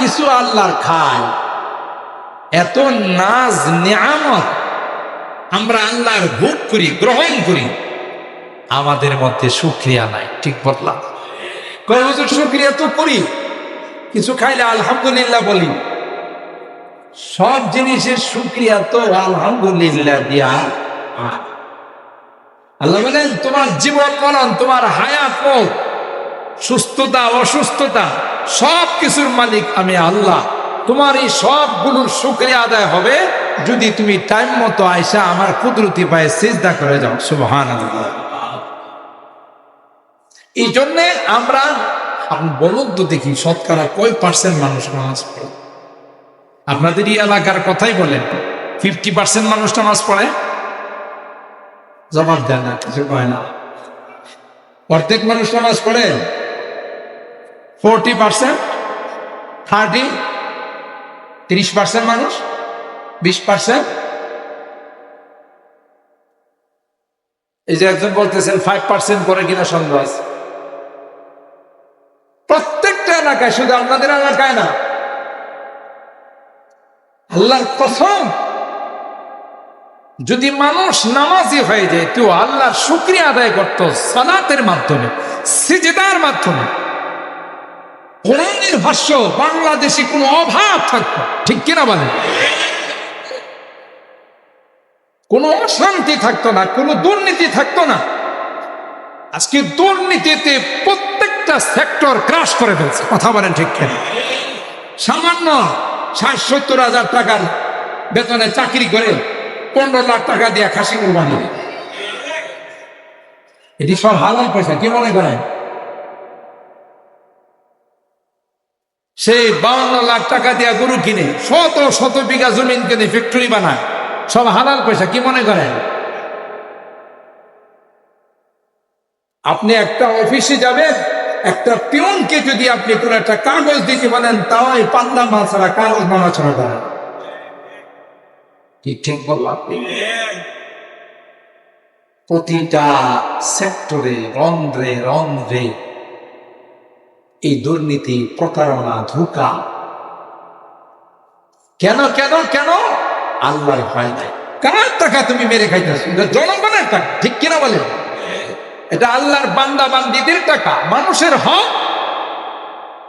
কিছু আল্লাহর খায়। এত নাজ নিয়ামত আমরা আল্লাহর ভোগ করি, গ্রহণ করি। আমাদের মধ্যে সুক্রিয়া নাই, ঠিক বললাম। কয় বছর সুক্রিয়া তো করি। কিছু খাইলে আলহামদুলিল্লাহ বলি। সব জিনিসের সুক্রিয়া তো আলহামদুলিল্লাহ দিয়া আল্লাহ বলেন, তোমার জীবন মরণ তোমার হায়াত সুস্থতা, অসুস্থতা সব কিছুর মালিক আমি আল্লাহ। তোমার এই সবগুলোর শুক্রিয়া আদায় হবে যদি তুমি টাইম মতো আয়সা আমার কুদরতি পায়ে সিজদা করে যাও সুবহান এই জন্যে আমরা আপনি বলুন তো দেখি, শতকরা কয় পার্সেন্ট মানুষ নামাজ পড়ে? আপনাদের এই এলাকার কথাই বলেন ফিফটি পার্সেন্ট মানুষ নামাজ পড়ে? জবাব দেয় না, কিছু কয় না। প্রত্যেক মানুষ নামাজ পড়ে? ফোরটি পার্সেন্ট, থার্টি, তিরিশ পার্সেন্ট মানুষ, বিশ পার্সেন্ট। এই যে একজন বলতেছেন ফাইভ পার্সেন্ট করে কিনা সন্দেহ আছে। প্রত্যেকটা এলাকায়, শুধু আপনাদের এলাকায় না, আল্লাহর কসম, যদি মানুষ নামাজি হয়ে যায়, তো আল্লাহর শুক্রিয়া আদায় করত সালাতের মাধ্যমে, সিজদার মাধ্যমে। ভাষ্য, বাংলাদেশে কোনো অভাব থাকতো ঠিক কিনা বলে কোনো অশান্তি থাকতো না, কোনো দুর্নীতি থাকতো না। আজকে দুর্নীতিতে প্রত্যেকটা সেক্টর ক্রাশ করে ফেলছে। কথা বলেন ঠিক কেন? সামান্য ষাট সত্তর হাজার টাকার বেতনে চাকরি করে পনেরো লাখ টাকা দিয়ে খাসি কোরবানি। এটি সব হালাল পয়সা, কি মনে করেন? সেই বাউন্ন লাখ টাকা দিয়ে গরু কিনে, শত শত বিঘা জমিন কিনে ফ্যাক্টরি বানায়। সব হালাল পয়সা, কি মনে করেন? আপনি একটা অফিসে যাবেন, একটা পিয়নকে যদি আপনি কোনো একটা কাগজ দিতে বলেন, তাও এই পান্না মাল ছাড়া কাগজ মানা ছাড়া করে ঠিক ঠিক বললাম প্রতিটা সেক্টরে রন্ধ্রে রন্ধ্রে এই দুর্নীতি, প্রতারণা, ধোকা। কেন কেন কেন? আল্লাহর ভয় নাই। কার টাকা তুমি মেরে খাইতেছ? এটা জনগণের টাকা, ঠিক কিনা বলে এটা আল্লাহর বান্দা বান্দিদের টাকা, মানুষের হক।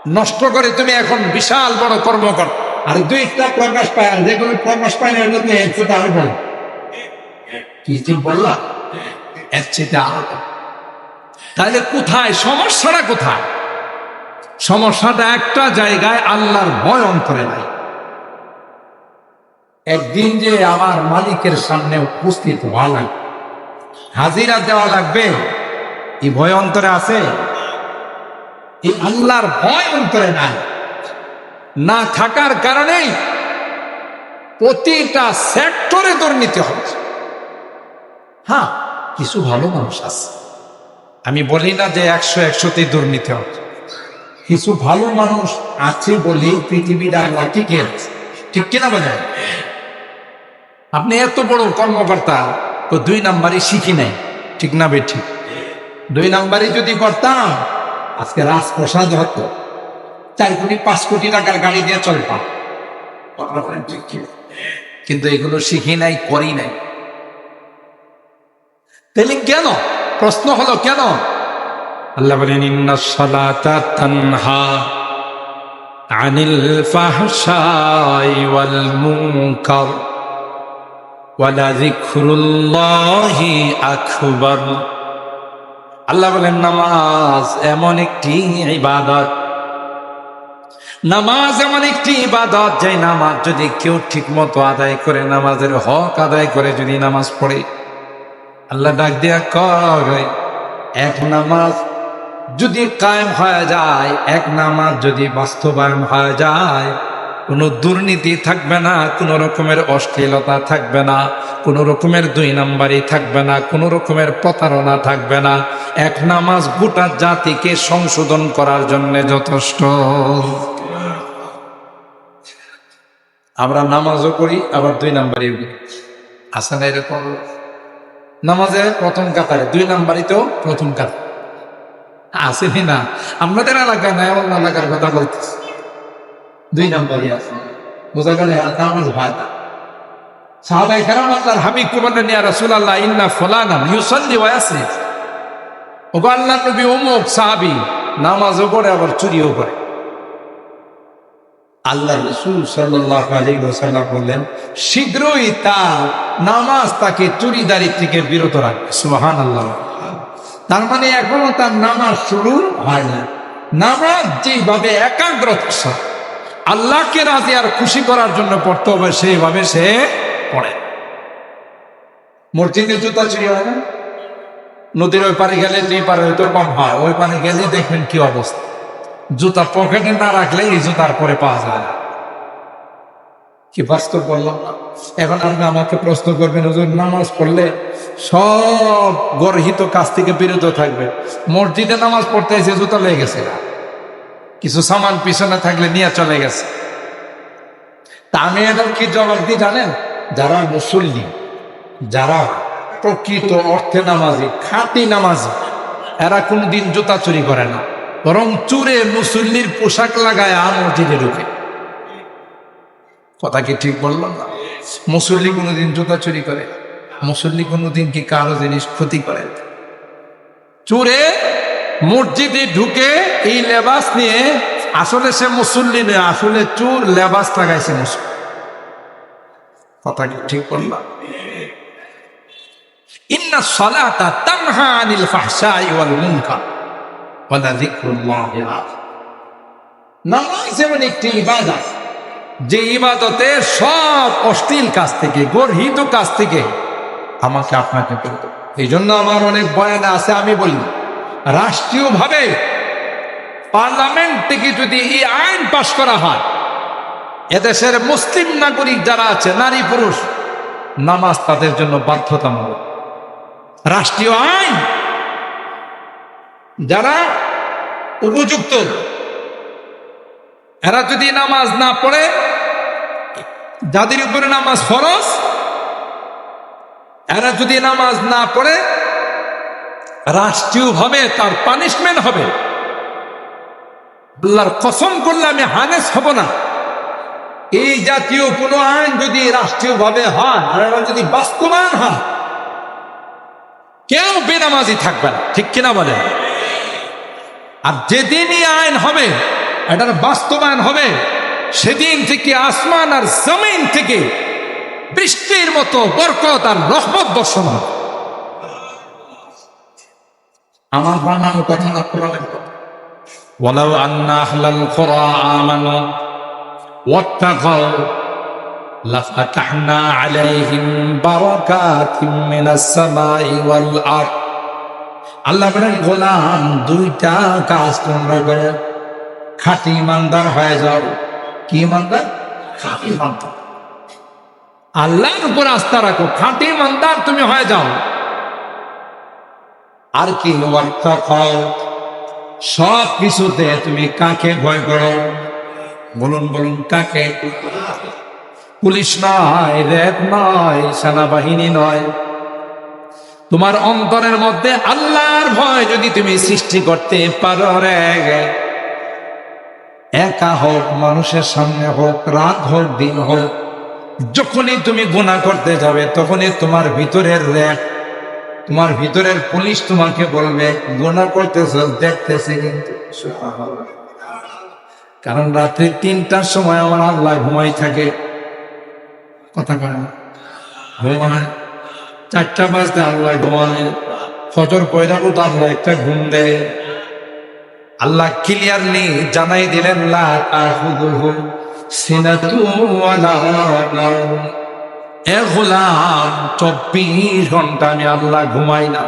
নষ্ট করে তুমি এখন বিশাল বড় কর্মকর। আর দুইটা প্রকাশ পায় যেগুলো প্রকাশ পায় না এগুলো এর চেয়ে আরও বড় কি ঠিক বললাম? এর চেয়ে আরও তাহলে কোথায়, সমস্যাটা কোথায়? সমস্যাটা একটা জায়গায় আল্লাহর ভয় অন্তরে নাই। একদিন যে আমার মালিকের সামনে উপস্থিত হওয়া লাগবে হাজিরা দেওয়া লাগবে। এই ভয় অন্তরে আছে? এই আল্লাহর ভয় অন্তরে নাই। না থাকার কারণেই প্রতিটা সেক্টরে দুর্নীতি হচ্ছে। হ্যাঁ কিছু ভালো মানুষ আছে। আমি বলি না যে একশো একশোতেই দুর্নীতি হচ্ছে। কিছু ভালো মানুষ আছে বলে পৃথিবীর আল্লাহ টিকে আছে? ঠিক কিনা বোঝায়? আপনি এত বড় কর্মকর্তা, তো দুই নাম্বারই শিখি নাই। ঠিক না বেঠি? দুই নাম্বারই যদি করতাম, আজকে রাজপ্রসাদ হতো। চার কোটি, পাঁচ কোটি টাকার গাড়ি দিয়ে চলতাম। কিন্তু এগুলো শিখি নাই, করি নাই। তাহলে কেন? প্রশ্ন হলো কেন? আল্লাহ বলেন, ইন্না সালাতা তানহা আনিল ফাহশাই ওয়াল মুনকার ওয়ালা যিকরুল্লাহি আকবার। আল্লাহ বলেন, নামাজ এমন একটি ইবাদত, নামাজ এমন একটি ইবাদত যে নামাজ যদি কেউ ঠিক মতো আদায় করে, নামাজের হক আদায় করে যদি নামাজ পড়ে, আল্লাহ ডাক দিয়া কয়, এক নামাজ যদি কায়েম হয়ে যায়, এক নামাজ যদি বাস্তবায়ন হয়ে যায়, কোনো দুর্নীতি থাকবে না, কোনো রকমের অশ্লীলতা থাকবে না, কোনো রকমের দুই নাম্বারই থাকবে না, কোনো রকমের প্রতারণা থাকবে না। এক নামাজ গোটা জাতিকে সংশোধন করার জন্য যথেষ্ট। আমরা নামাজও করি আবার দুই নাম্বারই করি আছে না এরকম? নামাজে প্রথম কাতারে, দুই নাম্বারই তো প্রথম কাতার। আসেনি না। আমাদের এলাকায় নাই, অন্য এলাকার কথা বলতেছি। দুই নম্বরই আছে। বোঝা গেল হয় না। সাহাবাই কেরাম আল্লাহর হাবিব কে বললেন, ইয়া রাসূলুল্লাহ, ইন্না ফুলানান ইউসাল্লি ওয়া ইয়াসরিফ ওগো আল্লাহ নবী অমুক সাহাবী, নামাজও পড়ে, আবার চুরিও করে। আল্লাহ রসুল সাল্লাহ বললেন, শীঘ্রই তার নামাজ তাকে চুরিদারি থেকে বিরত রাখবে। সুহান আল্লাহ তার মানে এখনও তার নামাজ শুরু হয় না। নামাজ যেভাবে একাগ্রতার সাথে আল্লাহকে রাজি আর খুশি করার জন্য পড়তে হবে, সেইভাবে সে পড়ে। মসজিদে জুতা চুরি হয় না? নদীর ওই পারে গেলে যে পারে হয়তো কম হয়, ওই পারে গেলে দেখবেন কি অবস্থা। জুতা পকেটে না রাখলে এই জুতার পরে পাওয়া যায় না। কি বাস্তব বললাম এখন আপনি আমাকে প্রশ্ন করবেন, হুজুর, নামাজ পড়লে সব গর্হিত কাজ থেকে বিরত থাকবে। মসজিদে নামাজ পড়তে এসে জুতা লেগে গেছে। কিছু সামান পিছনে থাকলে নিয়ে চলে গেছে। তা আমি এদের কি জবাব দিই জানেন? যারা মুসল্লি, যারা প্রকৃত অর্থে নামাজি, খাঁটি নামাজি, এরা কোনদিন জুতা চুরি করে না। বরং চুরে মুসল্লির পোশাক লাগায় আর মসজিদে ঢুকে। কথা কি ঠিক বললাম না মুসল্লি কোনোদিন জুতা চুরি করে, মুসল্লি কোনোদিন কি কারও জিনিস ক্ষতি করে? চুরে মসজিদে ঢুকে এই লেবাস নিয়ে আসলে সে মুসল্লি নয়, আসলে চুর লেবাস লাগাইছে মুসল্লি। কথা কি ঠিক বললাম ইন্না সলাতা তানহা আনিল ফাহশাই ওয়াল মুনকার ওয়ালা যিকরুল্লাহি নামাজ এমন একটি ইবাদত যে ইবাদতে সব অশ্লীল কাজ থেকে, গর্হিত কাজ থেকে আমাকে আপনাকে করতে এই জন্য আমার অনেক বয়ানে আছে, আমি বলি, রাষ্ট্রীয়ভাবে পার্লামেন্ট থেকে যদি এই আইন পাশ করা হয়, এদেশের মুসলিম নাগরিক যারা আছে, নারী পুরুষ, নামাজ তাদের জন্য বাধ্যতামূলক। রাষ্ট্রীয় আইন যারা উপযুক্ত, এরা যদি নামাজ না পড়ে যাদের উপরে নামাজ ফরজ, এরা যদি নামাজ না পড়ে রাষ্ট্রীয়ভাবে তার পানিশমেন্ট হবে। কসম করলে আমি হানেস হব না। এই জাতীয় কোনো আইন যদি রাষ্ট্রীয়ভাবে হয় যদি বাস্তবায়ন হয়, কেউ বেনামাজি থাকবে না। ঠিক কিনা বলেন? আর যেদিনই আইন হবে, এটার বাস্তবায়ন হবে। সেদিন থেকে আসমান আর জমিন থেকে বৃষ্টির মতো বরকত আর রহমত বর্ষণ হবে আমার বানানো কথা না কোরআনের কথা ولو أن أهل القرى آمنوا واتقوا لفتحنا عليهم بركات من السماء والأرض আল্লাহ বলেন গোলাম দুইটা কাজ তোমরা করে খাঁটি ইমানদার হয়ে যাও কি ইমানদার খাঁটি ইমানদার আল্লাহর উপর আস্থা রাখো খাঁটি ইমানদার তুমি হয়ে যাও। আর কি সব কিছুতে তুমি কাকে ভয় করো? বলুন বলুন কাকে? পুলিশ নয় র্যাব নয় সেনাবাহিনী নয়। তোমার অন্তরের মধ্যে আল্লাহর ভয় যদি তুমি সৃষ্টি করতে পারো রে। একা হোক, মানুষের সামনে হোক রাত হোক দিন হোক, যখনই তুমি গুণা করতে যাবে, তখনই তোমার ভিতরের র্যাব তোমার ভিতরের পুলিশ তোমাকে বলবে গুণা করতেছ, দেখতেছে কিন্তু। কারণ রাত্রি তিনটার সময় আমার আল্লাহ ঘুমাই থাকে। কথা কয় ঘুমায়। চারটা বাজতে আল্লাহ ঘুমায়। ফজর পয়দাও তো আল্লাহ একটা ঘুম দেয়। আল্লাহ ক্লিয়ারলি জানাই দিলেন। এ গোলাম চব্বিশ ঘণ্টা আমি আল্লাহ ঘুমাই না